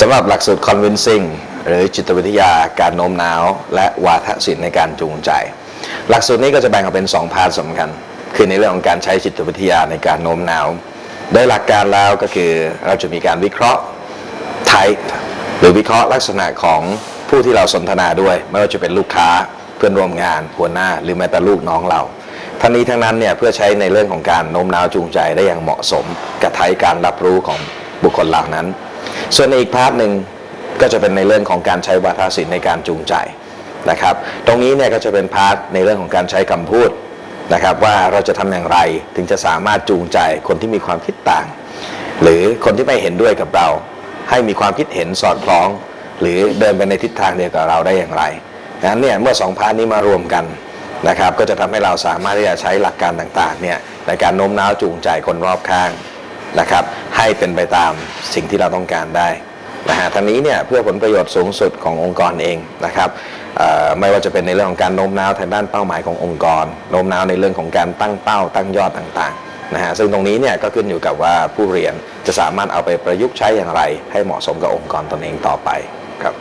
สำหรับหลักสูตร convincing หรือจิตวิทยาการโน้มน้าว และวาทศิลป์ในการจูงใจ หลักสูตรนี้ก็จะแบ่งออกเป็น 2 พาร์ทสำคัญ คือในเรื่องของการใช้จิตวิทยาในการโน้มน้าว โดยหลักการแล้วก็คือเราจะมีการวิเคราะห์ type หรือวิเคราะห์ลักษณะของผู้ที่เราสนทนาด้วย ไม่ว่าจะเป็นลูกค้าเพื่อนร่วมงานหัวหน้า หรือแม้แต่ลูกน้องเราทั้งนี้ทั้งนั้นเนี่ยเพื่อใช้ในเรื่องของการโน้มน้าวจูงใจได้อย่างเหมาะสมกับไทยการรับรู้ของบุคคลเหล่านั้น ส่วนในอีกพาร์ทหนึ่งก็จะเป็นในเรื่องของการใช้วาทศิลป์ในการจูงใจนะครับ ตรงนี้เนี่ยก็จะเป็นพาร์ทในเรื่องของการใช้คำพูดนะครับว่าเราจะทำอย่างไรถึงจะสามารถจูงใจคนที่มีความคิดต่าง หรือคนที่ไม่เห็นด้วยกับเรา ให้มีความคิดเห็นสอดคล้อง หรือเดินไปในทิศทางเดียวกับเราได้อย่างไรดังนั้นเนี่ยเมื่อสองพาร์ทนี้มารวมกันนะครับก็จะทำให้เราสามารถที่จะใช้หลักการต่างๆเนี่ยในการโน้มน้าวจูงใจคนรอบข้างนะครับ ให้เป็นไปตามสิ่งที่เราต้องการได้นะฮะทั้งนี้เนี่ยเพื่อผลประโยชน์สูงสุดขององค์กรเองนะครับไม่ว่าจะเป็นในเรื่องของการโน้มน้าวทางด้านเป้าหมายขององค์กรโน้มน้าวในเรื่องของการตั้งเป้าตั้งยอดต่างๆนะฮะซึ่งตรงนี้เนี่ยก็ขึ้นอยู่กับว่าผู้เรียนจะสามารถเอาไปประยุกต์ใช้อย่างไร ให้เหมาะสมกับองค์กรตนเองต่อไปครับ